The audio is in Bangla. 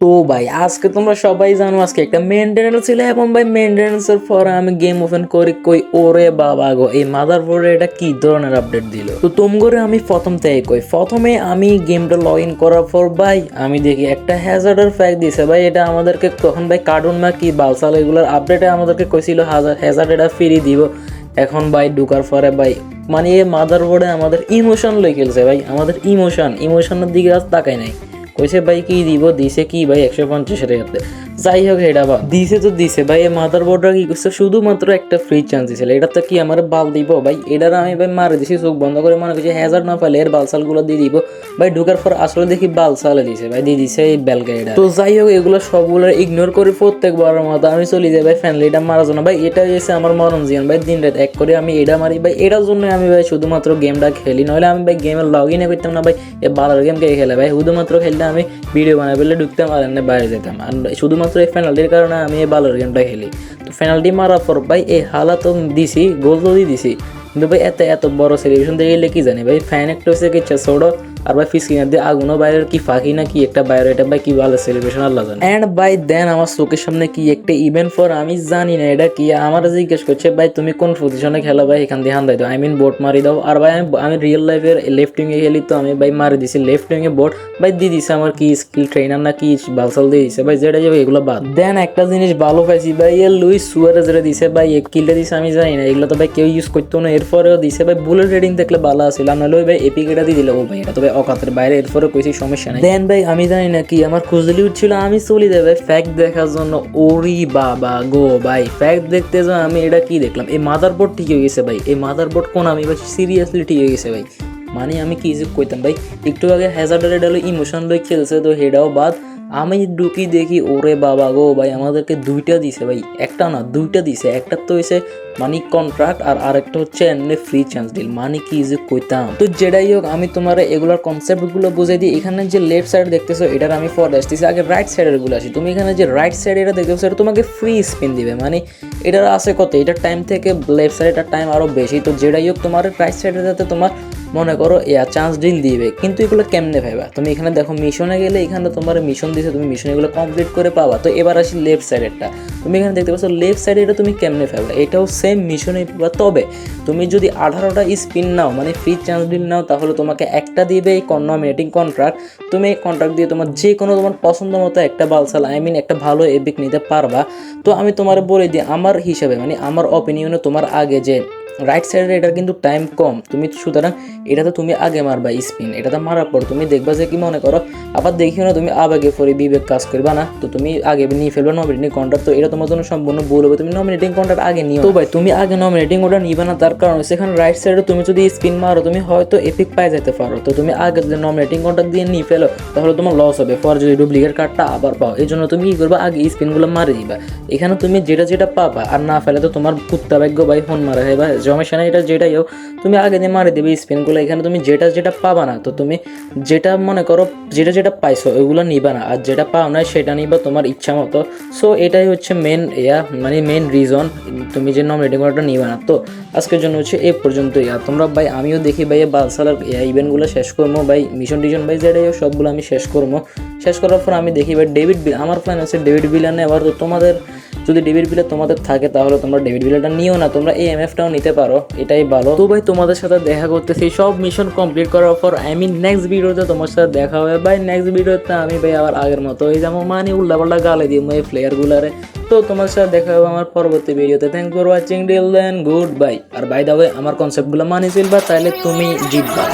তো ভাই, আজকে তোমরা সবাই জানো, আজকে একটা মেনটেন্যান্স ছিল, এবং ভাই মেনটেন্যান্সের পরে আমি গেম ওপেন করি, কই, ওরে বাবা গো, এই মাদার বোর্ডে এটা কি ধরনের আপডেট দিল? তো তুম করে আমি প্রথম থেকে কই, প্রথমে আমি গেমটা লগ ইন করার পর ভাই, আমি দেখি একটা হ্যাজার্ডের ফ্যাক দিছে ভাই, এটা আমাদেরকে তখন ভাই কার্টুন মা কি, বালসাল এগুলোর আপডেটে আমাদেরকে কইছিল হাজার হ্যাজার্ড এটা ফ্রি দিব। এখন ভাই ঢুকার পরে ভাই মানে এই মাদার বোর্ডে আমাদের ইমোশন লই খেলছে ভাই, আমাদের ইমোশন ইমোশনের দিকে আজ তাকাই নাই। কইছে ভাই কি দিব দিছে কি ভাই একশো পঞ্চাশ টাকাতে যাই হোক এটা বা দিছে তো দিছে। ভাই, এই মাদার বোর্ডটা কি করছে? শুধুমাত্র একটা ফ্রি চান্স দিছিল এটা তো কি আমার বাল দিব? ভাই, এটার আমি ভাই মারে দিছি, চোখ বন্ধ করে মনে করছি হ্যাজার না পাইলে এর বালসালগুলো দিয়ে দিব। ভাই, ঢুকার পর আসলে দেখি বালসালে দিছে। ভাই, দিয়ে দিছে এই বেলকা এটা। তো যাই হোক এগুলো সবগুলো ইগনোর করে প্রত্যেকবারের মতো আমি চলে যাই, ভাই ফ্যানলি এটা মারার জন্য। ভাই এটা হচ্ছে আমার মরণ জীবন ভাই, দিন রাত এক করে আমি এটা মারি। ভাই, এটার জন্য আমি, ভাই, শুধুমাত্র গেমটা খেলি। নইলে আমি, ভাই গেমে লগ ইনে করতাম না, ভাই। এ বালার গেম কে খেলে, ভাই। শুধুমাত্র খেলতে আমি ভিডিও বানাই ফেলে ঢুকতাম আর বাইরে যেতাম। আর শুধুমাত্র এই পেনাল্টির কারণে আমি এই বালার গেমটা খেলি। তো পেনাল্টি মারার পর ভাই এই হালা তো দিছি গোল তো দিয়ে দিছি। কিন্তু ভাই এত এত বড় সেলিব্রেশন দেখে গেলে কি জানি ভাই? ফ্যান একটা হচ্ছে কি ছোটো। আর ভাই ফিসকিনার দিয়ে আগুনও বাইরের কি ফাঁকি না কি একটা বাইরে এটা ভাই কি ভালো সেলিব্রেশন আল্লাহ জানে। অ্যান্ড বাই দেন আমার চোখের সামনে কি একটা ইভেন্ট ফর আমি জানি না এটা কি? আমার জিজ্ঞেস করছে ভাই তুমি কোন পজিশনে খেলো ভাই? এখান দিয়ে হান দাও। আই মিন বোট মারি দাও। আর ভাই আমি আমি রিয়েল লাইফের লেফট উইংয়ে খেলি তো আমি ভাই মারি দিছি। লেফট উইংয়ে বোট ভাই দিয়ে দিছে আমার কি স্কিল ট্রেনার না কি বালসাল দিয়ে দিছে। ভাই যেটা যাবে এগুলো বাদ। দেন একটা জিনিস ভালো পাইছি ভাই এ লুইস সুয়ারে যেটা দিছে ভাই এক কিলটা দিছে আমি জানি না। এগুলো তো ভাই কেউ ইউজ করতো না। এরপরেও দিছে ভাই বুলেট রেডিং দেখলে ভালো নাহলে ওই ভাই এপিক এটা দিয়ে দিলে। ও ভাই এটা তো ভাই অকাতের বাইরে এরপরে কইছি সমস্যা নাই। দেন ভাই, আমি জানি না কি, আমার খুঁজলি উঠছিল, আমি চলি দেবে ফ্যাক্ট দেখার জন্য, ওরি বাবা গো ভাই ফ্যাক্ট দেখতে যাও আমি এটা কি দেখলাম? এই মাদার বোর্ড ঠিক হয়ে গেছে ভাই, এই মাদার বোর্ড কোন আমি ভাই সিরিয়াসলি ঠিক হয়ে গেছে ভাই। মানে আমি কি যে কইতাম ভাই, একটু আগে হ্যাজার্ডের ডালো ইমোশন লই খেলছে, তো হেডাও বাদ। আমি ঢুকি দেখি, ওরে বাবা গো, ভাই, আমাদেরকে দুইটা দিছে, ভাই, একটা না, দুইটা দিছে। একটা তো হয়েছে মানি কন্ট্রাক্ট আর আরেকটা হচ্ছে এমনি ফ্রি চান্স ডিল মানে কি যে কইতাম? তো যেটাই হোক, আমি তোমার এগুলোর কনসেপ্টগুলো বুঝাই দিই। এখানে যে লেফট সাইড দেখতেছো, এটার আমি ফর আসতেছি। আগে রাইট সাইডেরগুলো আসি। তুমি এখানে যে রাইট সাইড এটা দেখতেছো, এটা তোমাকে ফ্রি স্পিন দিবে। মানে এটার আছে কত? এটার টাইম থেকে লেফট সাইডের টাইম আরও বেশি। তো যেটাই হোক, তোমার রাইট সাইডে যাতে তোমার মনে করো ইয়া চান্স ডিল দিবে। কিন্তু এগুলো কেমনে ভাইবা? তুমি এখানে দেখো মিশনে গেলে এখানে তোমার মিশন দিছে, তুমি মিশন এগুলো কমপ্লিট করে পাবা। তো এবার আসি লেফট সাইডেরটা তুমি এখানে দেখতে পাচ্ছ লেফট সাইডে এটা তুমি কেমনে ফেলবা এটাও সেম মিশনে পাবা। তবে তুমি যদি আঠারোটা স্পিন নাও মানে ফ্রি চান্স ডিল নাও, তাহলে তোমাকে একটা দিবে এই নমিনেটিং কন্ট্রাক্ট তুমি এই কন্ট্রাক্ট দিয়ে তোমার যে কোনো তোমার পছন্দ মতো একটা বালসাল আই মিন একটা ভালো এপিক নিতে পারবা। তো আমি তোমার বলে দিই, আমার হিসাবে মানে আমার অপিনিয়নে তোমার আগে যে রাইট সাইডে এটার কিন্তু টাইম কম। তুমি সুতরাং এটা তো তুমি আগে মারবা, স্পিন। এটা তো মারার পর তুমি দেখবা যে কি মনে করো। আবার দেখিও না তুমি আবেগে পরে বিবেক কাজ করবা না। তো তুমি আগে নিয়ে ফেলবা নমিনেটিং কন্ট্রাক্ট তো এটা তোমার জন্য সম্পূর্ণ ভুল হবে। তুমি নমিনেটিং কন্ট্রাক্ট আগে নিও। তো ভাই, তুমি আগে নমিনেটিং ওটা নিবে না। তার কারণ সেখানে রাইট সাইডে তুমি যদি স্পিন মারো, তুমি হয়তো এপিক পাই যেতে পারো। তো তুমি আগে যদি নমিনেটিং কন্ট্রাক্ট দিয়ে নিয়ে ফেলো, তাহলে তোমার লস হবে। পর যদি ডুপ্লিকেট কার্ডটা আবার পাও। এই জন্য তুমি কি করবা? আগে স্পিনগুলো মারে দিবা। এখানে তুমি যেটা যেটা পাবা, আর না ফেলে তো তোমার কুত্তা ভাগ্য ভাই, ফোন মারা হয় বা নাই এটা যেটাই হোক, তুমি আগে দিয়ে মারে দেবে স্পিনগুলো এখানে তুমি যেটা যেটা পাবা না, তো তুমি যেটা মনে করো, যেটা যেটা পাইছো, ওইগুলো নিবা না। আর যেটা পাও না সেটা নিবা তোমার ইচ্ছা মতো। সো এটাই হচ্ছে মেন ইয়া মানে মেন রিজন তুমি যে নমিনেটিং করাটা নিবা না। তো, আজকের জন্য হচ্ছে এ পর্যন্ত ইয়া। তোমরা ভাই, আমিও দেখি ভাই বালসালার ইভেন্টগুলো শেষ করব ভাই মিশন টিশন ভাই, যেটাই সবগুলো আমি শেষ করব। শেষ করার পর আমি দেখি ভাই ডেভিড বিল আমার প্ল্যান আছে ডেভিড বিলানে আবার তো তোমাদের যদি ডেভিড বিলে তোমাদের থাকে তাহলে তোমরা ডেভিড বিলেটা নিও না, তোমরা এই এমএফটাও নিতে পারো, এটাই ভালো। তো ভাই, তোমাদের সাথে দেখা করতেছি সব মিশন কমপ্লিট করার পর আই মিন নেক্সট ভিডিওতে তোমার সাথে দেখা হবে। ভাই নেক্সট ভিডিওতে আমি ভাই আবার আগের মতো এই যেমন মানে উল্লাপাল্লা গালে দিই এই প্লেয়ারগুলারে তো তোমার সাথে দেখা হবে আমার পরবর্তী ভিডিওতে thank for watching till then good bye R by the way আমার কনসেপ্টগুলো মানি চলবা তাহলে তুমি জিতবা।